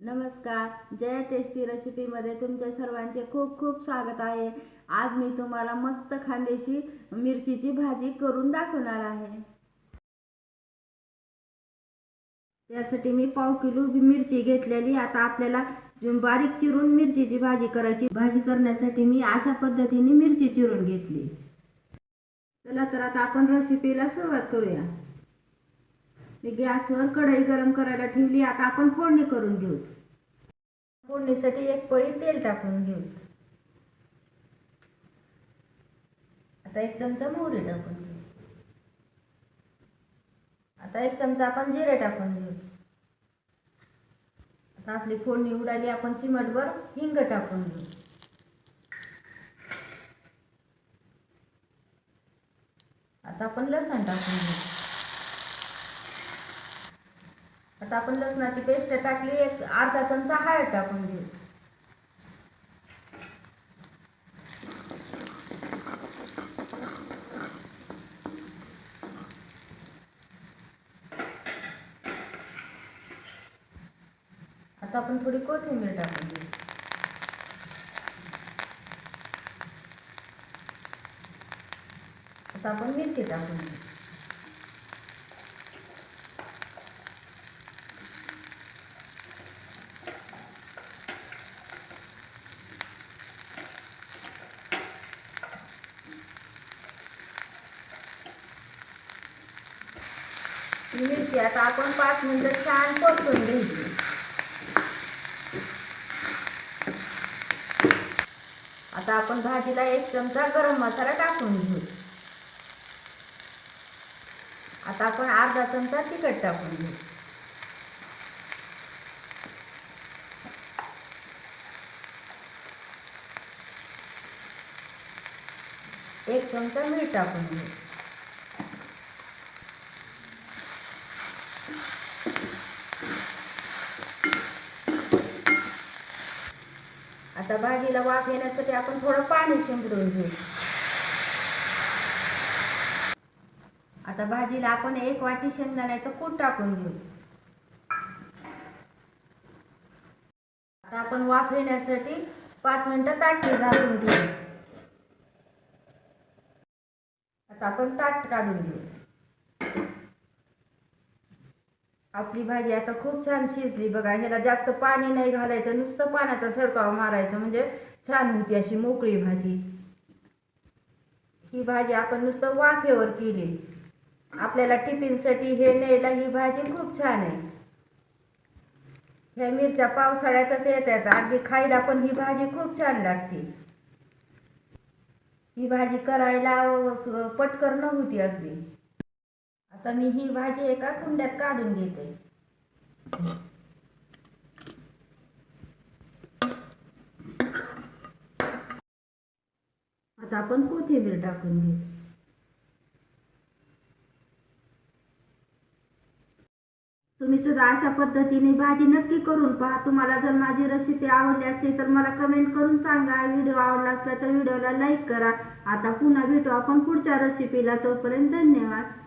नमस्कार. जय टेस्टी रेसिपीमध्ये तुमच्या सर्वांचे खूप खूप स्वागत आहे. आज मी तुम्हाला मस्त खांदेशी मिरचीची भाजी करून दाखवणार आहे. त्यासाठी मी पाव किलो मिरची घेतलेली. आता आपल्याला बारीक चिरून मिरचीची भाजी करायची. भाजी करण्यासाठी मी अशा पद्धतीने मिरची चिरून घेतली. चला तर आता आपण रेसिपीला सुरुवात करूया. मी गॅसवर कढई गरम करायला ठेवली आता आपण फोडणी करून घेऊ. फोडणीसाठी एक पळी तेल टाकून घेऊ. आता एक चमचा मोहरी टाकून घेऊ. आता एक चमचा आपण जिरे टाकून घेऊ. आता आपली फोडणी उडाली आपण चिमटभर हिंग टाकून घेऊ. आता आपण लसण टाकून घेऊ. आता आपण लसणाची पेस्ट टाकली एक अर्धा चमचा हळद टाकून घेऊ. आता आपण थोडी कोथिंबीर टाकून घेऊ. आता आपण मिरची टाकून घेऊ. ही मिरची. आता आपण पाच मिनटं छान परतून घ्यायची. आता आपण भाजीला एक चमचा गरम मसाला टाकून घेऊ. आता आपण अर्धा चमचा तिखट टाकून घेऊ. एक चमचा मीठ टाकून घेऊ. आता भाजीला वाफ येण्यासाठी आपण थोडं पाणी शिंपडून घेऊ. आता भाजीला आपण एक वाटी शेंगदाण्याचं कूट टाकून घेऊ. आता आपण वाफ येण्यासाठी पाच मिनिटं ताट झाकून घेऊ. आता आपण ताट काढून घेऊ. आपली भाजी आता खूप छान शिजली बघा. ह्याला जास्त पाणी नाही घालायचं नुसतं पाण्याचा सडकाव मारायचं. म्हणजे छान होती अशी मोकळी भाजी. ही भाजी आपण नुसतं वाफेवर केली. आपल्याला टिफिनसाठी हे न्यायला ही भाजी खूप छान आहे. ह्या मिरच्या पावसाळ्यातच येतात. अगदी खायला पण ही भाजी खूप छान लागते. ही भाजी करायला पटकर नव्हती अगदी. आता मी ही भाजी एका कुंड्यात काढून घेते. आता आपण कोथिंबीर टाकून घेऊ. तुम्ही सुद्धा अशा पद्धतीने भाजी नक्की करून पहा. तुम्हाला जर माझी रेसिपी आवडली असली तर मला कमेंट करून सांगा. व्हिडिओ आवडला असला तर व्हिडिओला लाईक करा. आता पुन्हा भेटू आपण पुढच्या रेसिपीला तोपर्यंत धन्यवाद.